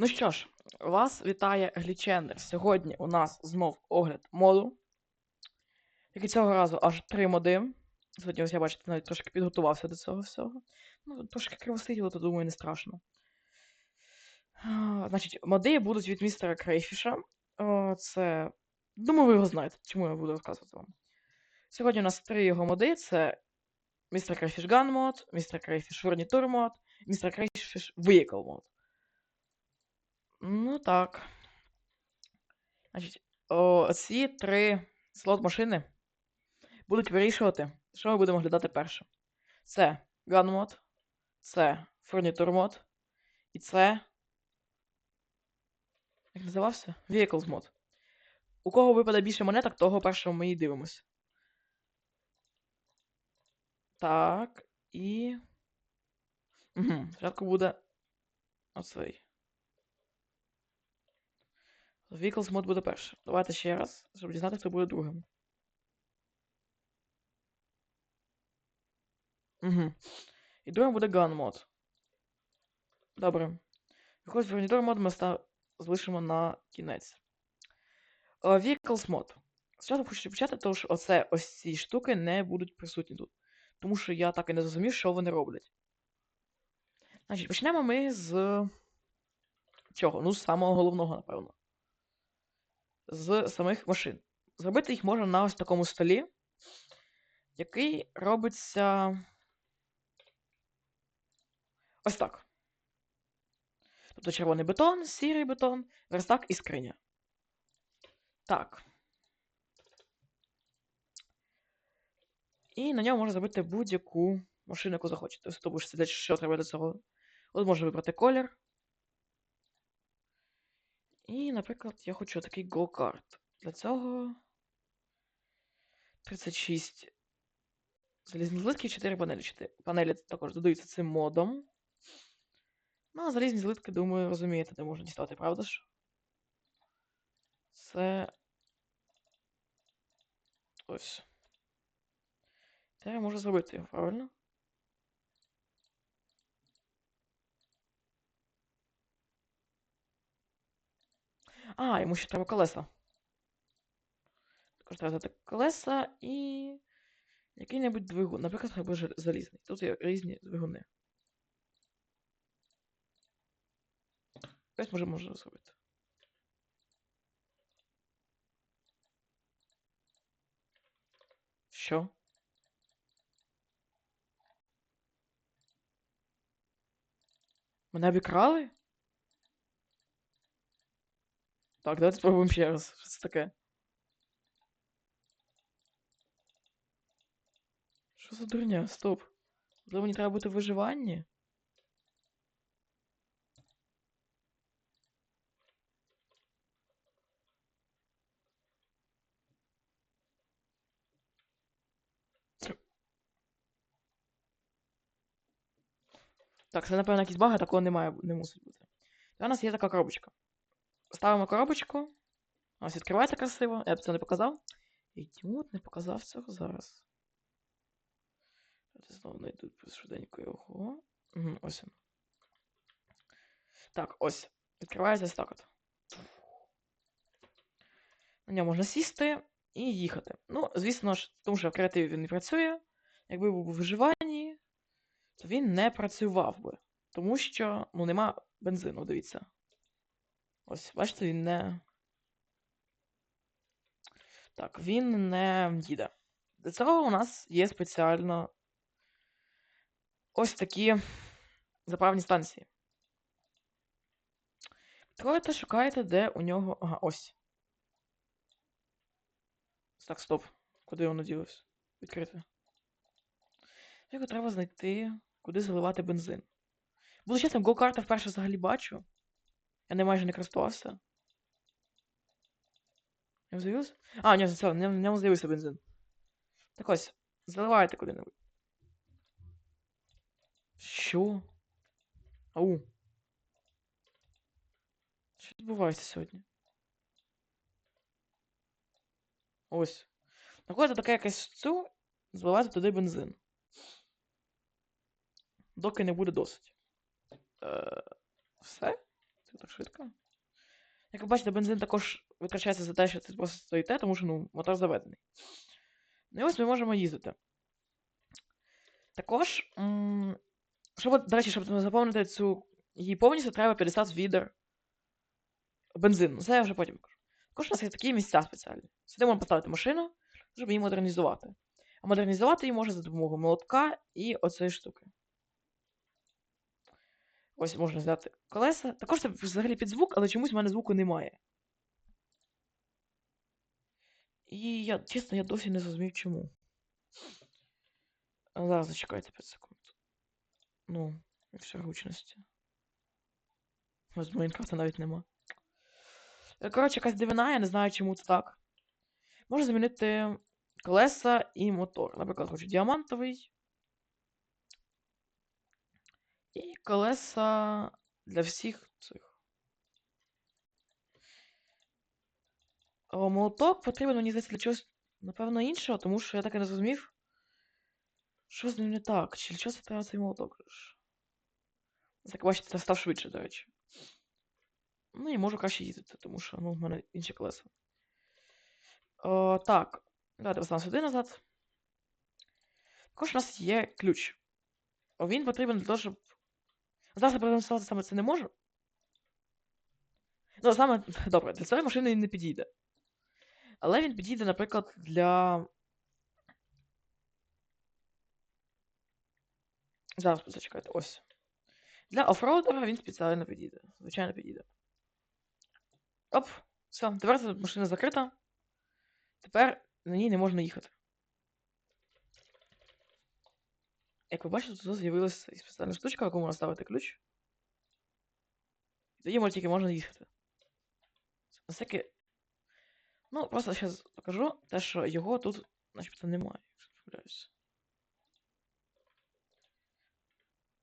Ну що ж, вас вітає Глічендер. Сьогодні у нас знов огляд моду. Тільки цього разу аж три моди. Сьогодні ось я бачите, навіть трошки підготувався до цього всього. Ну, трошки кривосиділо, то думаю, не страшно. Значить, моди будуть від містера Крейфіша. Це. Думаю, ви його знаєте, чому я буду розказувати вам. Сьогодні у нас три його моди: це містер Крейфіш Gun мод, містер Крейфіш Furniture мод, містер Крейфіш Vehicle мод. Ну так. Значить, о, ці три слот машини будуть вирішувати, що ми будемо глядати перше. Це Gun мод, це Furniture мод, і це. Як називався? Vehicles мод. У кого випаде більше монеток, того першого ми і дивимося. Так, і. Угу, спочатку буде оцей. Vehicles мод буде першим. Давайте ще раз, щоб дізнати, хто буде другим. Угу. І другим буде Gun мод. Добре. Виходить, Furniture мод ми залишимо на кінець. Е, Vehicles мод. Спочатку хочу почати, що оце, ось ці штуки не будуть присутні тут. Тому що я так і не зрозумів, що вони роблять. Значить, почнемо ми з цього. Ну, з самого головного, напевно. З самих машин. Зробити їх можна на ось такому столі, який робиться. Ось так. Тобто червоний бетон, сірий бетон, верстак і скриня. Так. І на ньому можна зробити будь-яку машину, яку захочете. Тобто що треба для цього. От можна вибрати колір. І, наприклад, я хочу такий go-kart. Для цього 36 залізні злитки, 4 панелі. 4 панелі також додаються цим модом. Ну, а залізні злитки, думаю, розумієте, де можна дістати, правда ж? Це. Ось. Те я можу зробити його, правильно? А, йому ще треба колеса. Також треба взяти колеса і. Який-небудь двигун. Наприклад, хай буде залізний. Тут є різні двигуни. Ось може можна зробити. Що? Мене обікрали? Так, давайте спробуємо ще раз. Що це таке? Що за дурня? Стоп. Можливо, мені треба бути в виживанні? Так, це, напевно, якісь баги, такого немає, не мусить бути. У нас є така коробочка. Ставимо коробочку. Нас відкривається красиво. Я б це не показав. Ідіот не показав цього зараз. Я знову знайду швиденько його. Угу, ось. Так, ось. Відкривається ось так от. На ньому можна сісти і їхати. Ну, звісно ж, тому що в креативі він не працює. Якби був у виживанні, то він не працював би. Тому що ну, нема бензину, дивіться. Ось, бачите, він не. Так, він не їде. Для цього у нас є спеціально ось такі заправні станції. Підходите, шукаєте, де у нього. Ага, ось. Так, стоп. Куди воно ділося? Відкрити. Його треба знайти, куди заливати бензин. Буду чесним, го-карта вперше взагалі бачу. Я не майже не користувався. Не з'явився? А, ні, все, не, не з'явився бензин. Так ось, заливайте куди-небудь. Що? Ау. Що відбувається сьогодні? Ось. Знаходите така якась цю, заливайте туди бензин. Доки не буде досить. Е, Все? Так швидко. Як ви бачите, бензин також витрачається за те, що ти просто стоїте, тому що ну, мотор заведений. Ну і ось ми можемо їздити. Також, щоб, до речі, щоб заповнити цю її повністю, треба 50 відер бензину. Це я вже потім кажу. Також у нас є такі місця спеціальні. Сюди можна поставити машину, щоб її модернізувати. А модернізувати її можна за допомогою молотка і оцієї штуки. Ось можна взяти колеса. Також це взагалі під звук, але чомусь в мене звуку немає. І я, чесно, я досі не зрозумів чому. Зараз зачекайте 5 секунд. Ну, якщо гучності. Ось Майнкрафта навіть нема. Е, Коротше, якась дивина, я не знаю, чому це так. Можна замінити колеса і мотор. Наприклад, хочу діамантовий. І колеса для всіх цих. О, молоток потрібен, мені здається, для чогось, напевно, іншого, тому що я так і не зрозумів. Що з ним не так? Чи для чого треба цей молоток? Так, бачите, це став швидше, до речі. Ну і можу краще їздити, тому що ну, в мене інші колеса. О, так, давайте поставимо сюди назад. Також у нас є ключ. Він потрібен для того, щоб. Зараз я саме це не можу. Ну, саме, добре, для цієї машини він не підійде. Але він підійде, наприклад, для. Зараз зачекайте, ось. Для офроудера він спеціально підійде. Звичайно, підійде. Оп, все, тепер машина закрита. Тепер на ній не можна їхати. Як ви бачите, тут з'явилася спеціальна штучка, яку можна ставити ключ. Тоді тільки можна їхати. Всяке. Ну, просто зараз покажу те, що його тут начебто немає, якщо не помиляюсь.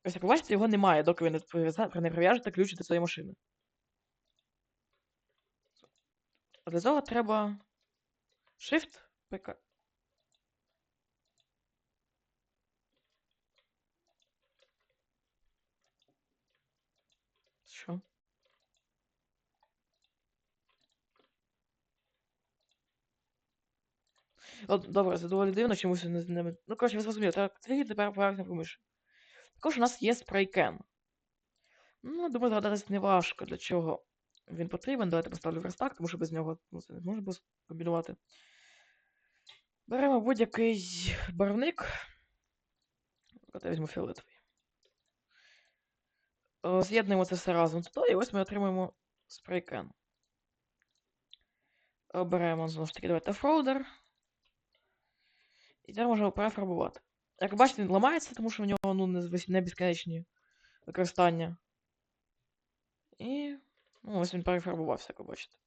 Ось як ви бачите, його немає, доки ви не не прив'яжете ключ до своєї машини. А для цього треба Shift ПК. Що? От, добре, це доволі дивно, чомусь не з ними. Ну, коротше, ви зрозуміли, тільки тепер поверхня помиші. Також у нас є спрейкен. Ну, думаю, згадатись не важко, для чого він потрібен. Давайте поставлю верстак, тому що без нього ну, це не можна було комбінувати. Беремо будь-який барвник. Я візьму фіолетовий. О, З'єднуємо це все разом туди, і ось ми отримуємо спрейкен. Оберемо знову ж таки, давайте фроудер. І тепер можемо перефарбувати. Як бачите, він ламається, тому що в нього ну, не, безкінечні використання. І. Ну, ось він перефарбувався, як ви бачите.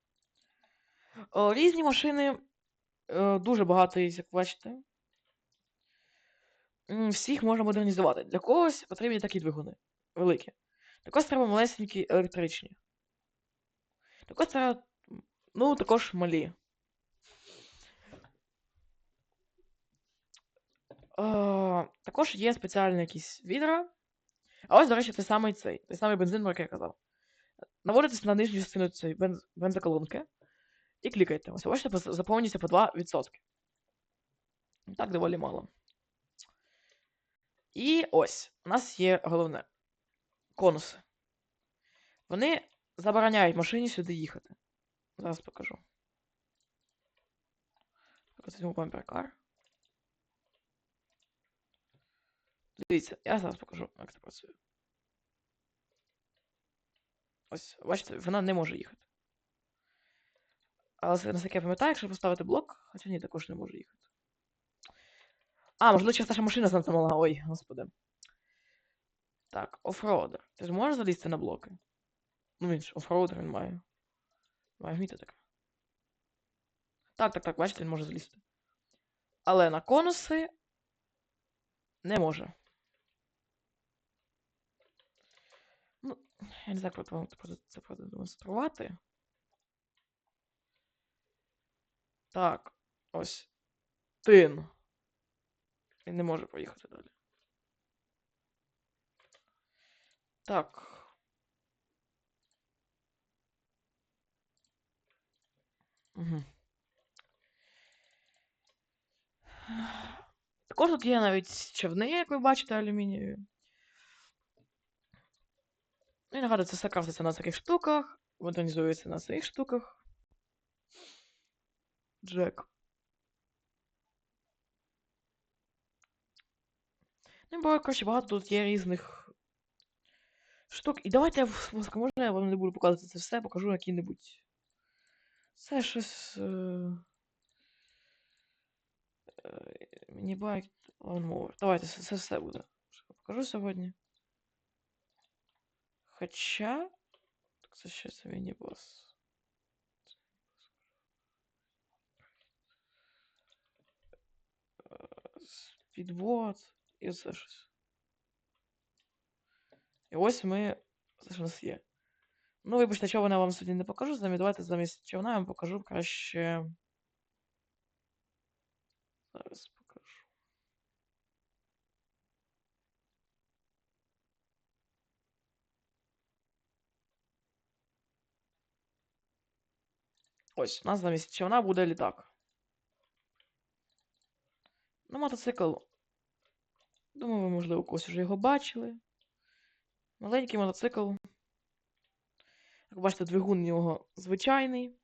О, різні машини. е, Дуже багато як бачите. Всіх можна модернізувати. Для когось потрібні такі двигуни. Великі. Також треба малесенькі електричні. Також треба. Ну, також малі. Е, також є спеціальні якісь відра. А ось, до речі, той самий цей, той самий бензин, про який я казав. Наводитесь на нижню частину цієї бенз... бензоколонки і клікайте. Ось, бачите, заповнюється по 2%. Так, доволі мало. І ось, у нас є головне. Конуси. Вони забороняють машині сюди їхати. Зараз покажу. Візьму car. Дивіться, я зараз покажу, як це працює. Ось, бачите, вона не може їхати. Але це, наскільки я пам'ятаю, якщо поставити блок, хоча ні, також не може їхати. А, можливо, через наша машина занадто мала. Ой, господи. Так, офроудер. Ти ж можеш залізти на блоки? Ну він ж офроудер він має. Має вміти таке. Так, так, так, бачите, він може залізти. Але на конуси не може. Ну, я не знаю, як вам це продемонструвати. Так, ось. Тин. Він не може поїхати далі. Так. Угу. Також тут є навіть човни, як ви бачите, алюмінієві. Ну і нагадую, це все крафтиться на таких штуках, модернізується на своїх штуках. Джек. Ну, бо, коротше, багато тут є різних штук. І давайте я можна я вам не буду показувати це все, покажу які-небудь. Це щось. Е... Мінібайк. Давайте це, це все буде. Покажу сьогодні. Хоча. Так це ще це міні-бос. Спідбот і оце щось. І ось ми. Це ж у нас є. Ну, вибачте, чого я вам сьогодні не покажу. Замі, давайте замість човна я вам покажу краще. Зараз покажу. Ось, у нас замість човна буде літак. Ну, мотоцикл. Думаю, ви, можливо, когось вже його бачили. Маленький мотоцикл. Як бачите, двигун у нього звичайний.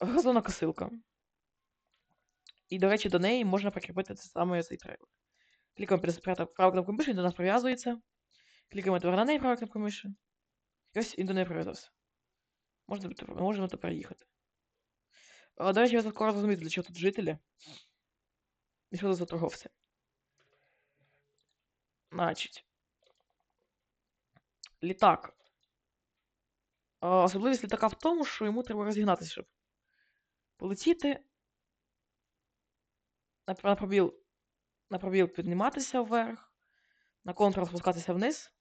Газонокосилка. І, до речі, до неї можна прикріпити це саме цей трейлер. Клікаємо перед правою кнопкою миші, він до нас прив'язується. Клікаємо тепер на неї правою кнопкою миші. І ось він до неї прив'язався. Можна, можемо тепер їхати. До речі, ви скоро зрозумієте, для чого тут жителі. І що це за торговці. Значить. Літак. Особливість літака в тому, що йому треба розігнатися, щоб полетіти. На, пробіл. На пробіл підніматися вверх. На контур спускатися вниз.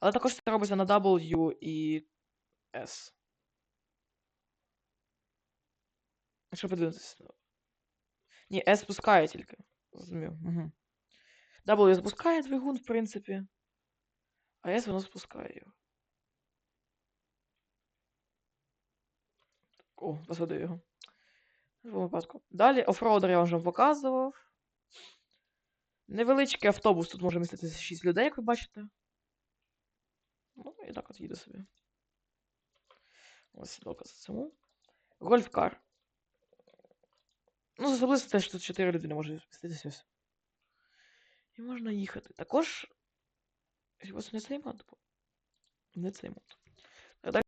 Але також це робиться на W і S. Якщо подивитися. Ні, S спускає тільки. Зрозумів. Угу. W запускає двигун, в принципі. А S воно спускає його. О, посадив його. Випадку. Далі офроудер я вже вам показував. Невеличкий автобус, тут може міститися 6 людей, як ви бачите. Ну, і так от їде собі. Ось доказ цьому. Гольфкар. Ну, з особливості те, що тут 4 людини міститися ось. І можна їхати. Також. Ось не цей мод. Не цей мод.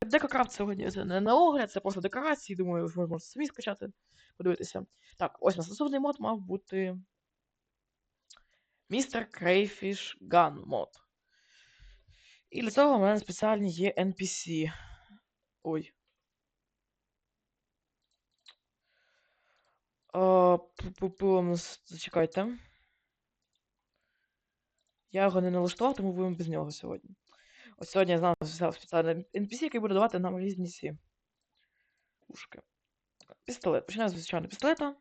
Декокрафт сьогодні це не на огляд, це просто декорації. Думаю, ви можете самі скачати, подивитися. Так, ось у мод мав бути. Містер Crayfish Gun мод. І для цього у мене спеціальні є NPC. Ой. А, Зачекайте. Я його не налаштував, тому будемо без нього сьогодні. Ось сьогодні я знав взяв спеціальний NPC, який буде давати нам різні ці пушки. Пістолет. Починаю з звичайного пістолета.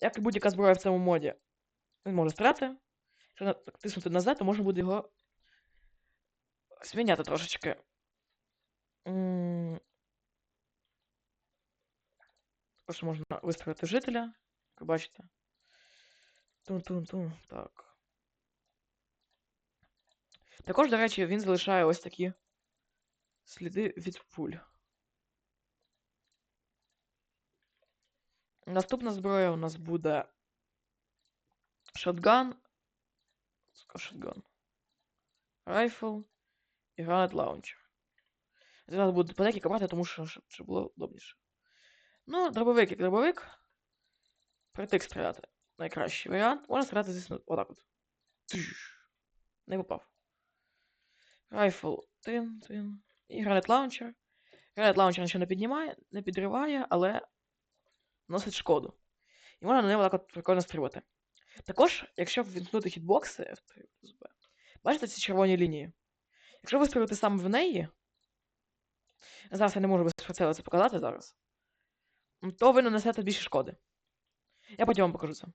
Як і будь-яка зброя в цьому моді, він може стріляти. Якщо тиснути на Z, то можна буде його зміняти трошечки. Також можна виставити жителя, як ви бачите. Тун-тун-тун. Так. Також, до речі, він залишає ось такі сліди від пуль. Наступна зброя у нас буде шотган. Шотган. Райфл і гранат лаунчер. Зараз буду по декілька тому що щоб було удобніше. Ну, дробовик як дробовик. Притик стріляти. Найкращий варіант. Можна стріляти, звісно, отак от. Не попав. Райфл тин, тин. І гранат лаунчер. Гранат лаунчер нічого не піднімає, не підриває, але носить шкоду. І можна на нього так от прикольно стрілити. Також, якщо ввімкнути хітбокси F3 бачите ці червоні лінії? Якщо ви вистрілити саме в неї, зараз я не можу без прицелу це показати зараз, то ви нанесете більше шкоди. Я потім вам покажу це.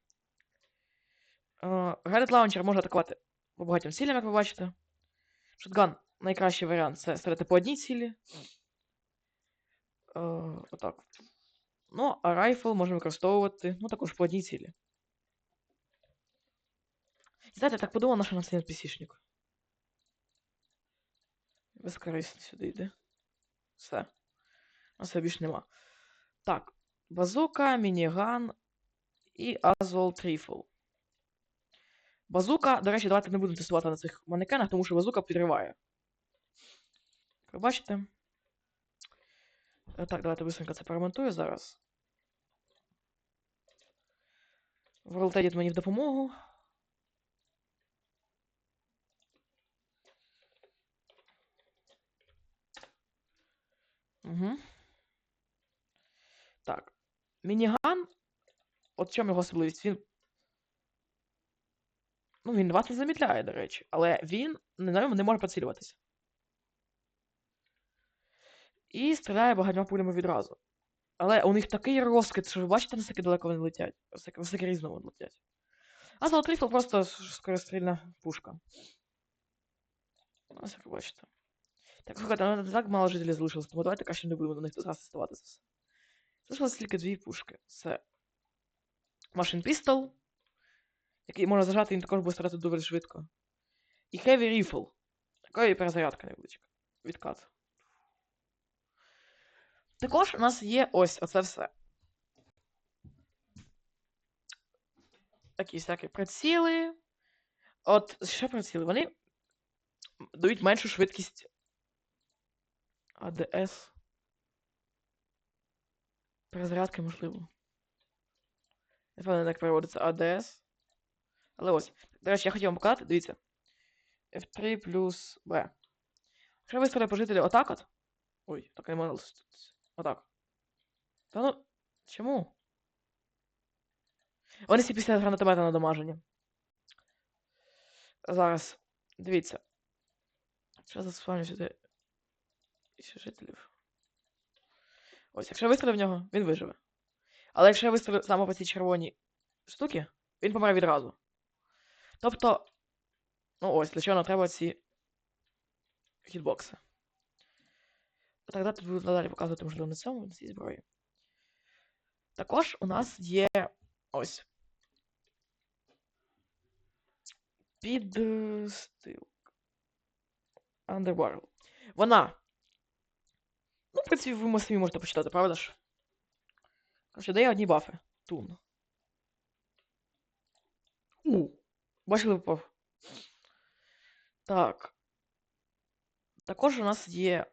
Гранат лаунчер може атакувати по багатьом цілям, як ви бачите. Шотган найкращий варіант це стріляти по одній цілі. Е, отак. Ну, а райфл можна використовувати, ну, також по одній цілі. Знаєте, я так подумав, на що нам цей NPC-шник. Безкорисний сюди йде. Все. У нас більше нема. Так. Базука, мініган і Азвол Тріфл. Базука, до речі, давайте не будемо тестувати на цих манекенах, тому що базука підриває. Ви? Е, Так, давайте быстренько це поремонтую зараз. World мені в допомогу. Угу. Мініган. От в чому його особливість? Він. Ну, він вас не замітляє, до речі, але він на ньому не може поцілюватися. І стріляє багатьма пулями відразу. Але у них такий розкид, що ви бачите, наскільки далеко вони летять. Наскільки, різно вони летять. А Золотріфл просто скорострільна пушка. Ось як ви бачите. Так, слухайте, ну так мало жителів залишилось, тому давайте краще не будемо до них зараз тестувати це все. Залишилось тільки дві пушки. Це Machine Pistol, який можна зажати, він також буде стріляти доволі швидко. І Heavy Rifle. Такої перезарядка невеличка. Відкат. Також у нас є ось оце все. Такі всякі приціли. От, що приціли? Вони дають меншу швидкість АДС. Перезарядки, можливо. Не певно, як переводиться АДС. Але ось. До речі, я хотів вам показати, дивіться. F3 плюс B. Якщо вистріляє по жителю отак от. Ой, так не можна. Отак. Та ну. Чому? Вони всі після гранатомета на надамажені. Зараз. Дивіться. Що за спавню сюди? Жителів. Ось, якщо я вистрілю в нього, він виживе. Але якщо я вистрілю саме по цій червоній штуки, він помре відразу. Тобто. Ну ось, для чого нам треба ці хітбокси. Тоді буду надалі показувати, можливо, на цьому, на цій зброї. Також у нас є ось. Підстилка. Underbarrel. Вона. Ну, в принципі, ви самі можете почитати, правда ж? Короче, дає одні бафи. Тун. У. Бачили впав. Так. Також у нас є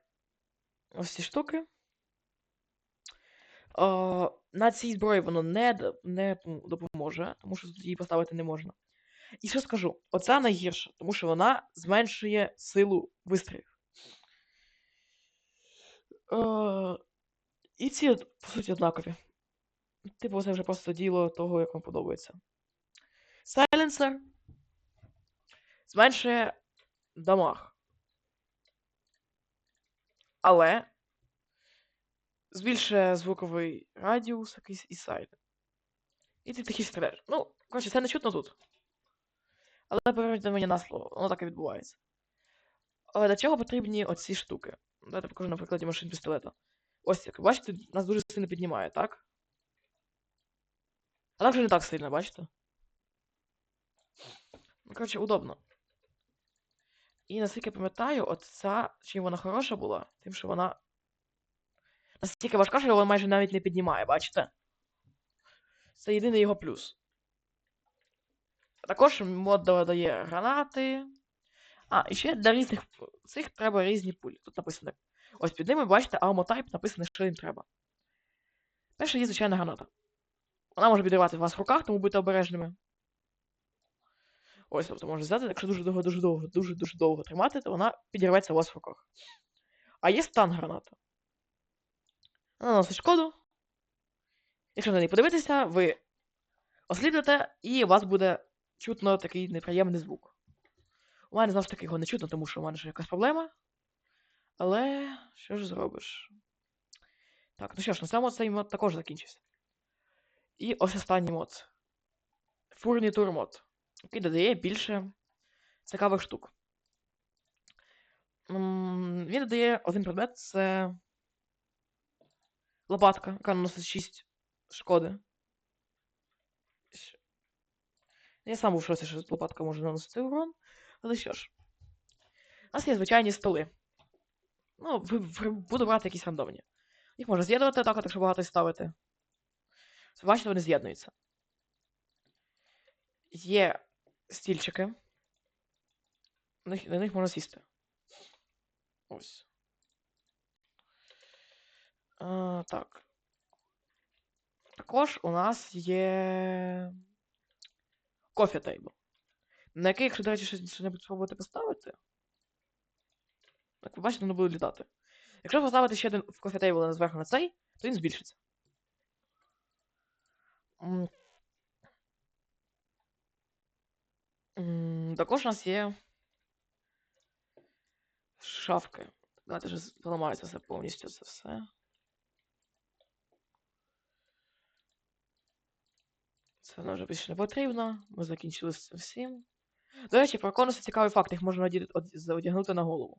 ось ці штуки. Е, на цій зброї воно не, не допоможе, тому що тут її поставити не можна. І що скажу? Оця найгірша, тому що вона зменшує силу вистрілів. Е, і ці, по суті, однакові. Типу, це вже просто діло того, як вам подобається. Сайленсер зменшує дамаг. Але збільшує звуковий радіус якийсь і сайт. І ти такий стріляєш. Ну, коротше, це не чутно тут. Але повірте мені на слово, воно так і відбувається. Але для чого потрібні оці штуки? Давайте покажу на прикладі машин пістолета. Ось як. Бачите, нас дуже сильно піднімає, так? А так вже не так сильно, бачите? Ну, коротше, удобно. І наскільки я пам'ятаю, от ця, чим вона хороша була, тим, що вона. Настільки важка, що вона майже навіть не піднімає, бачите? Це єдиний його плюс. Також мод додає гранати. А, і ще для різних цих треба різні пулі. Тут написано. Ось під ними, бачите, Type написано, що їм треба. Перше є звичайна граната. Вона може підривати вас в руках, тому будьте обережними. Ось, тобто може взяти, якщо дуже довго, дуже довго, дуже дуже довго тримати, то вона підірветься у вас в руках. А є стан граната. Вона наносить шкоду. Якщо на неї подивитися, ви осліпнете, і у вас буде чутно такий неприємний звук. У мене ж таки його не чутно, тому що у мене ще якась проблема. Але що ж зробиш? Так, ну що ж, на цьому цей мод також закінчився. І ось останній мод. Фурнітур мод, який додає більше цікавих штук. Він додає один предмет це лопатка, яка наносить 6 шкоди. Я сам був в шоці, що лопатка може наносити урон. Але що ж. У нас є звичайні столи. Ну, буду брати якісь рандомні. Їх можна з'єднувати так, от, якщо багато ставити. Бачите, вони з'єднуються. Є стільчики. На них, на них можна сісти. Ось. А, так. Також у нас є кофе тейбл. На який, якщо, до речі, щось щось спробувати поставити. Як ви бачите, воно буде літати. Якщо поставити ще один в кофе тейбл зверху на цей, то він збільшиться. М. М, Також у нас є шафки. Давайте вже поламається все повністю це все. Це нам вже більше не потрібно. Ми закінчили з цим всім. До речі, про конуси цікавий факт, їх можна одягнути на голову.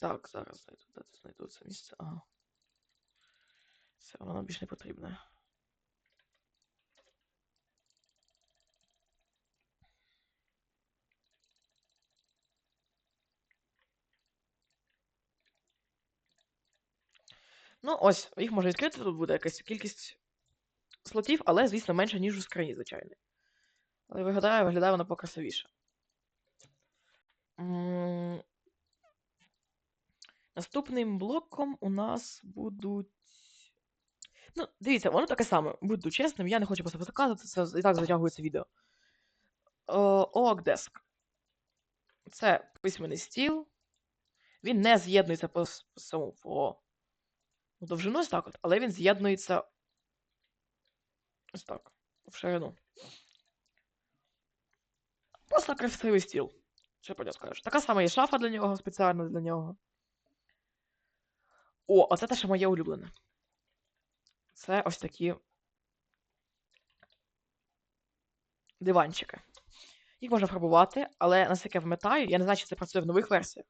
Так, зараз знайду, де знайду це місце. Ага. Все, воно більш не потрібне. Ну, ось, їх можна відкрити, тут буде якась кількість слотів, але, звісно, менше, ніж у скрині, звичайно. Але виглядає, виглядає вона покрасивіше. Наступним блоком у нас будуть. Ну, дивіться, воно таке саме. Буду чесним, я не хочу просто показувати, це і так затягується відео. OAK Desk. Це письменний стіл. Він не з'єднується по, с- по самому по довжину ось так от, але він з'єднується ось так, в ширину. Просто красивий стіл. Що про нього скажеш? Така сама є шафа для нього, спеціально для нього. О, оце те, що моє улюблене. Це ось такі диванчики. Їх можна фарбувати, але наскільки я пам'ятаю, я не знаю, чи це працює в нових версіях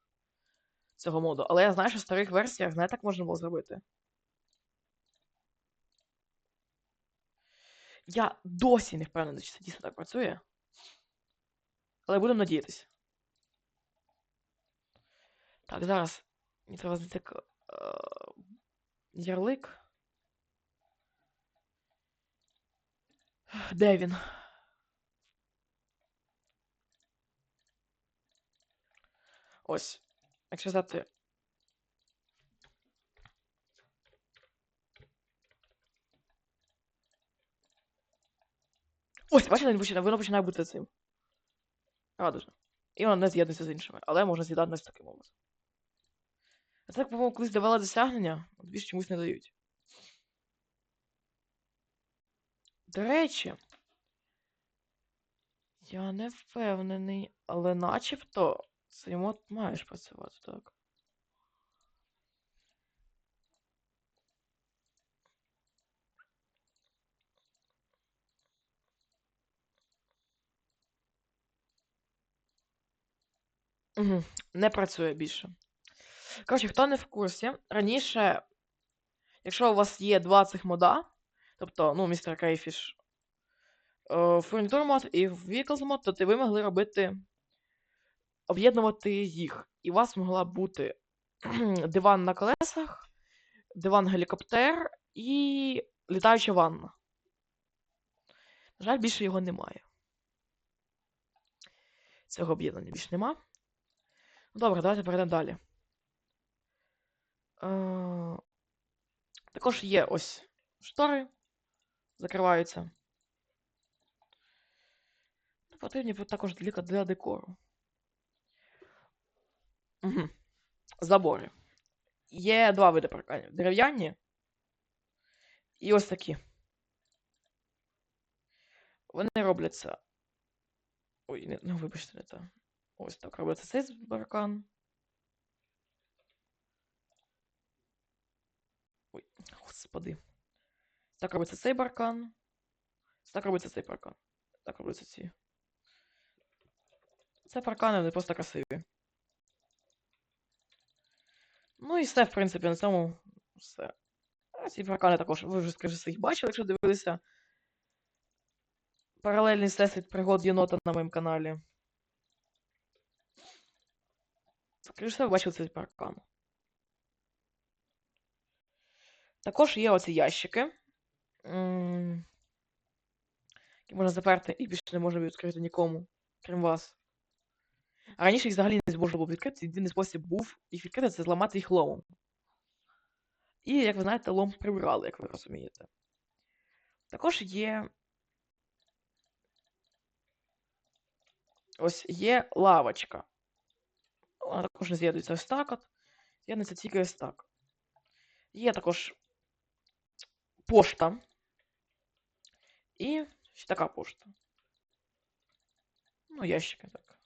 цього моду, але я знаю, що в старих версіях не так можна було зробити. Я досі не впевнений, чи це дійсно так працює. Але будемо надіятися. Так, зараз мені треба знайти к- е, ярлик. Де він? Ось. Якщо взяти. Ось, бачите, воно починає бути цим. Радужно. І вона не з'єднується з іншими, але можна з'єднатися таким образом. А так, по-моєму, колись давали досягнення, от більше чомусь не дають. До речі, я не впевнений, але начебто цей мод маєш працювати, так. Не працює більше. Коротше, хто не в курсі, раніше, якщо у вас є два цих мода, тобто, ну, містер Крейфіш, фурнітур мод і Vehicles мод, то ти ви могли робити, об'єднувати їх. І у вас могла бути диван на колесах, диван гелікоптер і літаюча ванна. На жаль, більше його немає. Цього об'єднання більше нема. Ну добре, давайте перейдемо далі. Е, Також є ось штори, закриваються. Потрібні також для, декору. Угу. Забори. Є два види парканів. Дерев'яні і ось такі. Вони робляться. Ой, не, ну, вибачте, не те. Ось так робиться цей паркан. Ой, господи. Так робиться цей баркан. Так робиться цей паркан. Так робляться ці. Це паркани, вони просто красиві. Ну і все, в принципі, на цьому все. А ці паркани також, ви вже, скажімо, їх бачили, якщо дивилися. Паралельний всесвіт пригод єнота на моєму каналі. Скоріше все, ви бачили цей паркан. Також є оці ящики. Які можна заперти і більше не можна відкрити нікому, крім вас. А раніше їх взагалі не можна було відкрити. Єдиний спосіб був їх відкрити це зламати їх ломом. І, як ви знаєте, лом прибрали, як ви розумієте. Також є. Ось є лавочка. Вона також не з'єднується ось так от. З'єднується тільки ось так. Є також пошта. І ще така пошта. Ну, ящики так.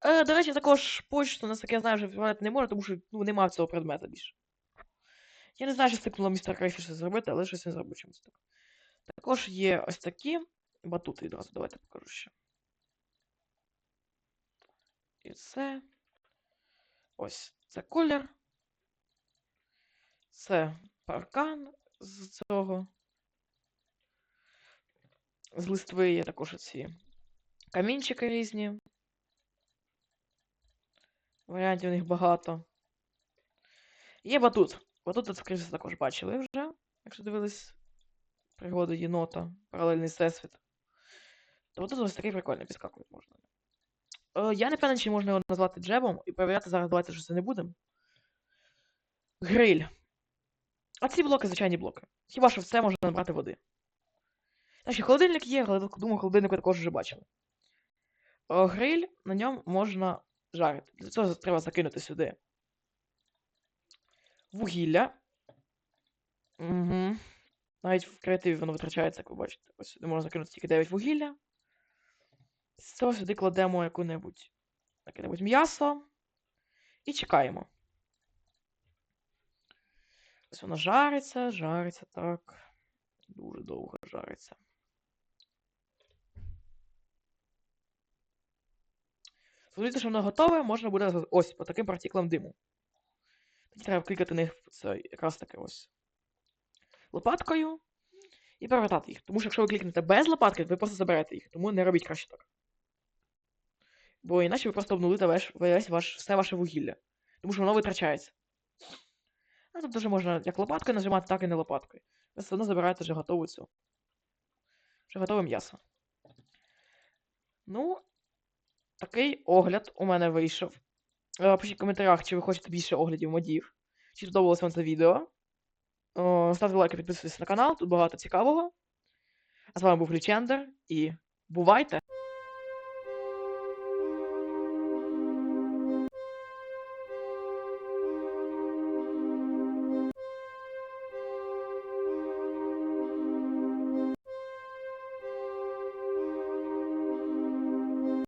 Е, до речі, також почту, наскільки я знаю, вже відправляти не можна, тому що ну, немає цього предмета більше. Я не знаю, що стикнуло містер Крейфі щось зробити, але щось не зробив чомусь так. Також є ось такі батути відразу. Давайте покажу ще. І це. Ось це колір. Це паркан з цього. З листви є також ці камінчики різні. Варіантів у них багато. Є батут. Батут скоріше, також бачили вже, якщо дивились пригоди єнота, паралельний всесвіт. То батут ось такий прикольний, підскакувати можна. Е, я не певний, чи можна його назвати джебом, і перевіряти зараз давайте що це не будемо. Гриль. А ці блоки звичайні блоки. Хіба що в це можна набрати води. Значить, холодильник є, але думаю, холодильник ви також вже бачили. О, гриль, на ньому можна жарити. Для цього треба закинути сюди. Вугілля. Угу. Навіть в креативі воно витрачається, як ви бачите. Ось сюди можна закинути тільки 9 вугілля. З цього сюди кладемо яку-небудь яке-небудь м'ясо. І чекаємо. Ось воно жариться, жариться так. Дуже довго жариться. Зрозуміти, що воно готове, можна буде ось по таким партіклам диму. Тоді треба клікати на них це якраз таки ось лопаткою і перевертати їх. Тому що якщо ви клікнете без лопатки, ви просто заберете їх. Тому не робіть краще так. Бо іначе ви просто обнулите весь, ваш, все ваше вугілля. Тому що воно витрачається. А тут вже можна як лопаткою нажимати, так і не лопаткою. Ви все одно забираєте вже готову цю. Вже готове м'ясо. Ну, такий огляд у мене вийшов. Е, Пишіть в коментарях, чи ви хочете більше оглядів модів. Чи сподобалося вам це відео. О, Ставте лайки, підписуйтесь на канал, тут багато цікавого. А з вами був Лічендер і бувайте!